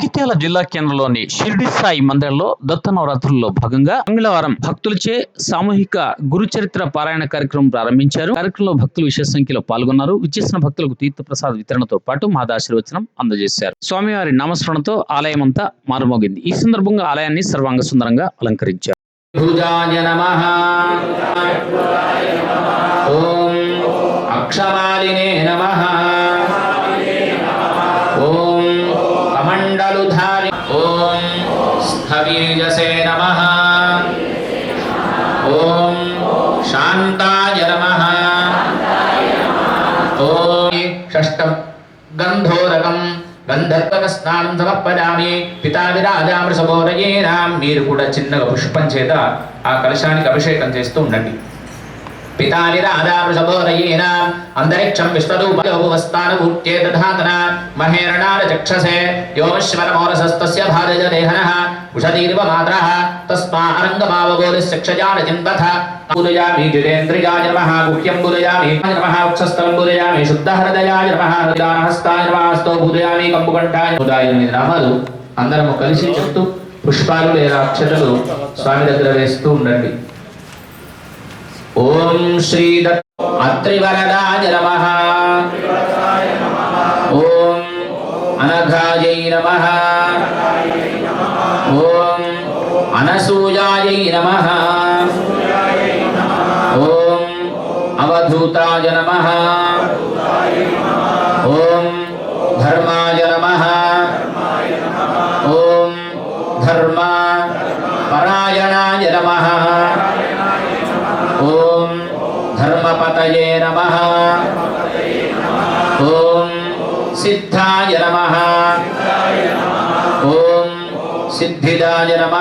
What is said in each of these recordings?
జగిత్యాల జిల్లా కేంద్రంలోని షిర్డి సాయి మందిరంలో దత్త నవరాత్రుల్లో భాగంగా మంగళవారం భక్తులచే సామూహిక గురు చరిత్ర పారాయణ కార్యక్రమం ప్రారంభించారు. కార్యక్రమంలో భక్తులు విశేష సంఖ్యలో పాల్గొన్నారు. విచ్చేసిన భక్తులకు తీర్థ ప్రసాద వితరణతో పాటు మాదాశీర్వచనం అందజేశారు. స్వామివారి నామస్మరణతో ఆలయం అంతా మారుమోగింది. ఈ సందర్భంగా ఆలయాన్ని సర్వాంగ సుందరంగా అలంకరించారు. భుజాయ నమః. ఓం అక్షమాలినే నమః. కమండలుధారి ఓం స్థవీజసే నమ ఓం శాంతాయ నమ ఓం షష్టం గంధోరకం గంధర్వక స్నానం సమర్పయామి పితావిరాజామృషభోరయేనాం మీరు కూడా చిన్నగా పుష్పం చేత ఆ కలశానికి అభిషేకం చేస్తూ ఉండండి। పితానిరాజామృషభోరయేనాం అంతరిక్షం విశ్వరూపస్థానభూత్యే దధాతన మహేరణారచక్షసే యోమశ్వరమోరసస్తస్య భారజ దేహనః ఉషదీర్వ మాత్రः తస్మారంగమావగోలిశిక్షజాన చింతథ పూజయామి జితేంద్రియాయ నమః గుహ్యం పూజయామి నమః ఉక్షస్థలం పూజయామి శుద్ధహృదయాయ నమః హృదయానహస్తాయ నమః హస్తో పూజయామి కంపుకంఠాయ ఉదాయ నామాలు అందరము కలిసి చెప్తూ పుష్పాలు లేదా అక్షతలు స్వామి దగ్గర వేస్తూ ఉండండి. ఓం శ్రీ దత్ అత్రివరదాయ నమ. ఓం అనఘాయై నమ. ఓం అనసూయాయై నమ. ఓం అవధూతాయ నమ. ఓం సిద్ధాయ నమ. ఓం సిద్ధిదాయ నమ.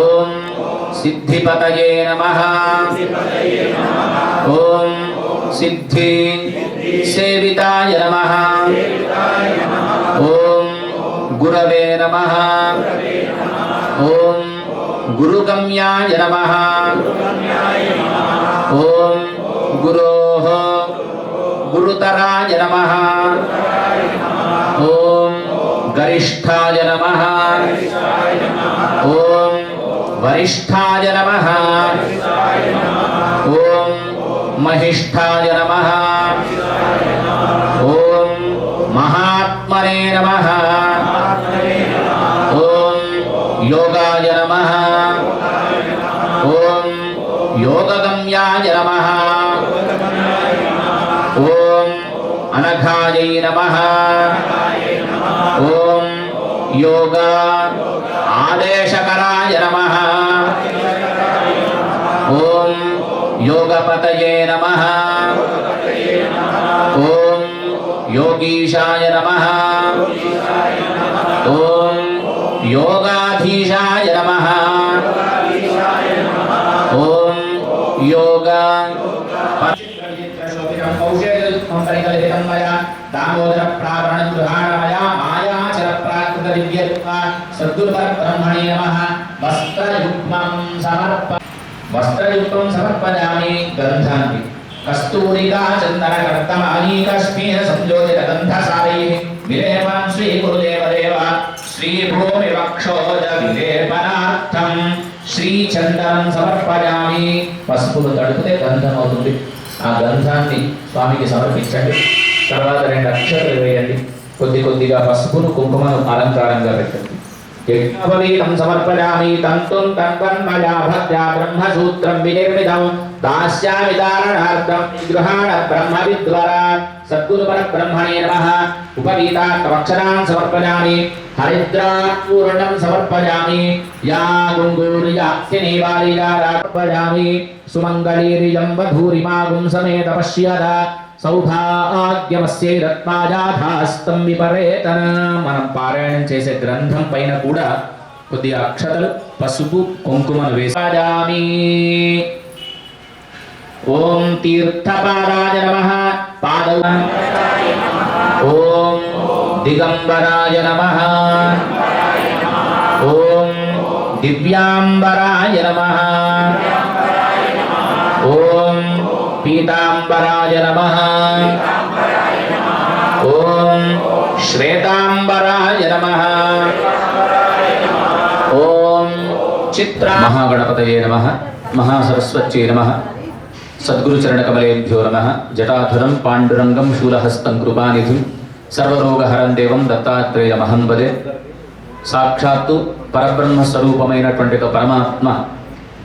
ఓం సిద్ధిపతయే నమ. ఓం సిద్ధి సేవితాయ నమ. ఓం గురవే నమ. ఓం గురుగమ్యాయ నమ. ఓం గురో గురుతరాయ నమః. ఓం గరిష్ఠాయ నమః. ఓం వరిష్ఠాయ నమః. ఓం మహిష్ఠాయ నమః. ఓం మహాత్మనే నమః. ఓం యోగాయ నమః. ఓం యోగగమ్యాయ నమః. ఓం అనఘాయై నమ. ఓం యోగా ఆదేశకరాయ నమ. ఓం యోగపతయే నమ. ఓం యోగీశాయ నమ. ఓం యోగాధీశాయ నమః. ఓం యోగా కర్తమానీ కశ్మీర సంయోజిత గంధసారై విలేపనం శ్రీ గురుదేవ దేవ శ్రీ భూమి వక్షోజ విలేపనార్థం. శ్రీ చందనం సమర్పయామి. పసుపును తడిపితే గంధం అవుతుంది ఆ గంధాన్ని స్వామికి సమర్పించండి. తర్వాత రెండు అక్షరాలు వేయండి. కొద్ది కొద్దిగా పసుపును కుంకుమను అలంకారంగా పెట్టండి. యజ్ఞోపవీతం సమర్పయామి తంతుం తన్వన్మయా భక్త్యా బ్రహ్మసూత్రం వినిర్మితం దాస్యామి దారణార్థం గృహాణ బ్రహ్మ విద్వరా సద్గురు పరబ్రహ్మణే నమః ఉపవీతాక్షరాన్ సమర్పయామి హరిద్రాపూర్ణం సమర్పయామి యా గుంగూర్యాక్తినీవాలియా సమర్పయామి సుమంగళీరియం వధూరిమాగుం సమేత పశ్యద సౌభాగ్యమస్యై రత్నాజాధాస్తం విపరేతన. మనం పారాయణం చేసే గ్రంథం పైన కూడా కొద్దిగా అక్షతలు పసుపు కుంకుమను వేసామి ఓం తీర్థపాదాయ నమ. పాద ఓం దిగంబరాయ నమ. ఓం దివ్యాంబరాయ నమ. పీతాంబరాయ నమ. ఓం శ్వేతాంబరాయ నమ. ఓం చిత్ర మహాగణపతయే నమ. మహాసరస్వత్యై నమ. సద్గురుచరణకమలేభ్యో నమ. జటాధురం పాండురంగం శూలహస్తం కృపానిధి. సర్వరోగహరం దేవం దత్తాత్రేయమహం వదే. సాక్షాత్తు పరబ్రహ్మ స్వరూపమైనటువంటి ఒక పరమాత్మ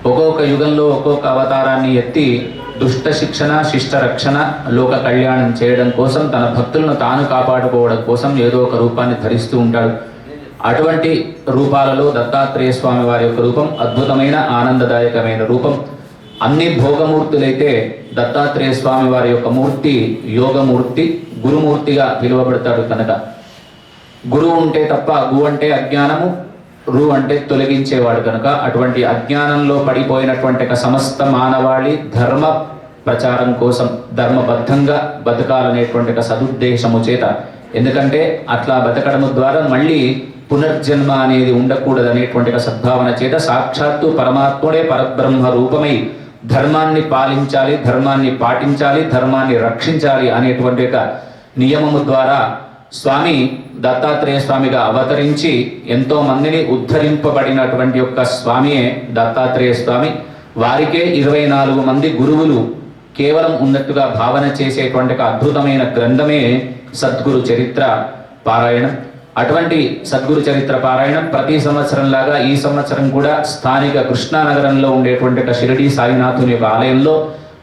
ఒక్కొక్క యుగంలో ఒక్కొక్క అవతారాన్ని ఎత్తి దుష్ట శిక్షణ శిష్ట రక్షణ లోక కళ్యాణం చేయడం కోసం తన భక్తులను తాను కాపాడుకోవడం కోసం ఏదో ఒక రూపాన్ని ధరిస్తూ ఉంటాడు. అటువంటి రూపాలలో దత్తాత్రేయ స్వామి వారి యొక్క రూపం అద్భుతమైన ఆనందదాయకమైన రూపం. అన్ని భోగమూర్తులైతే దత్తాత్రేయ స్వామి వారి యొక్క మూర్తి యోగమూర్తి గురుమూర్తిగా పిలువబడతాడు కనుక. గురువు ఉంటే తప్ప గు అంటే అజ్ఞానము రు అంటే తొలగించేవాడు కనుక అటువంటి అజ్ఞానంలో పడిపోయినటువంటి ఒక సమస్త మానవాళి ధర్మ ప్రచారం కోసం ధర్మబద్ధంగా బతకాలనేటువంటి ఒక సదుద్దేశము చేత. ఎందుకంటే అట్లా బతకడము ద్వారా మళ్ళీ పునర్జన్మ అనేది ఉండకూడదు అనేటువంటి ఒక సద్భావన చేత సాక్షాత్తు పరమాత్ముడే పరబ్రహ్మ రూపమై ధర్మాన్ని పాలించాలి ధర్మాన్ని పాటించాలి ధర్మాన్ని రక్షించాలి అనేటువంటి ఒక నియమము ద్వారా స్వామి దత్తాత్రేయ స్వామిగా అవతరించి ఎంతో మందిని ఉద్ధరింపబడినటువంటి యొక్క స్వామియే దత్తాత్రేయ స్వామి. వారికే ఇరవై నాలుగు మంది గురువులు కేవలం ఉన్నట్టుగా భావన చేసేటువంటి అద్భుతమైన గ్రంథమే సద్గురు చరిత్ర పారాయణం. అటువంటి సద్గురు చరిత్ర పారాయణం ప్రతి సంవత్సరం లాగా ఈ సంవత్సరం కూడా స్థానిక కృష్ణానగరంలో ఉండేటువంటి ఒక షిరిడి సాయినాథుని యొక్క ఆలయంలో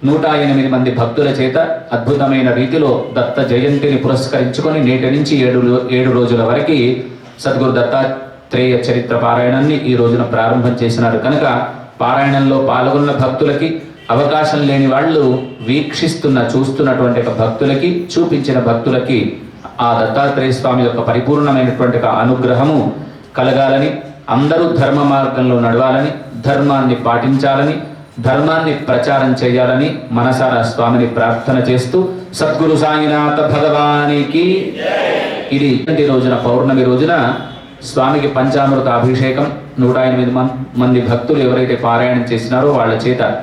నూట ఎనిమిది మంది భక్తుల చేత అద్భుతమైన రీతిలో దత్త జయంతిని పురస్కరించుకొని నేటి నుంచి ఏడు ఏడు రోజుల వరకు సద్గురు దత్తాత్రేయ చరిత్ర పారాయణాన్ని ఈ రోజున ప్రారంభం చేసినారు కనుక పారాయణంలో పాల్గొన్న భక్తులకి అవకాశం లేని వాళ్ళు వీక్షిస్తున్న చూస్తున్నటువంటి ఒక భక్తులకి చూపించిన భక్తులకి ఆ దత్తాత్రేయ స్వామి యొక్క పరిపూర్ణమైనటువంటి ఒక అనుగ్రహము కలగాలని అందరూ ధర్మ మార్గంలో నడవాలని ధర్మాన్ని పాటించాలని ధర్మాన్ని ప్రచారం చేయాలని మనసారా స్వామిని ప్రార్థన చేస్తూ సద్గురు సాయినాథ భగవానికి ఇది ఇంటి రోజున పౌర్ణమి రోజున స్వామికి పంచామృత అభిషేకం. నూట ఎనిమిది మం- మంది భక్తులు ఎవరైతే పారాయణం చేసినారో వాళ్ళ చేత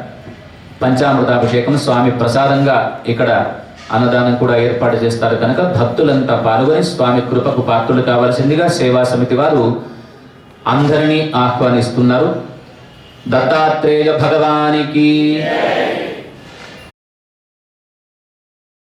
పంచామృత అభిషేకం స్వామి ప్రసాదంగా ఇక్కడ అన్నదానం కూడా ఏర్పాటు చేస్తారు. కనుక భక్తులంతా పాల్గొని స్వామి కృపకు పాత్రులు కావాల్సిందిగా సేవా సమితి వారు అందరినీ ఆహ్వానిస్తున్నారు. దత్తాత్రేయ భగవానికి.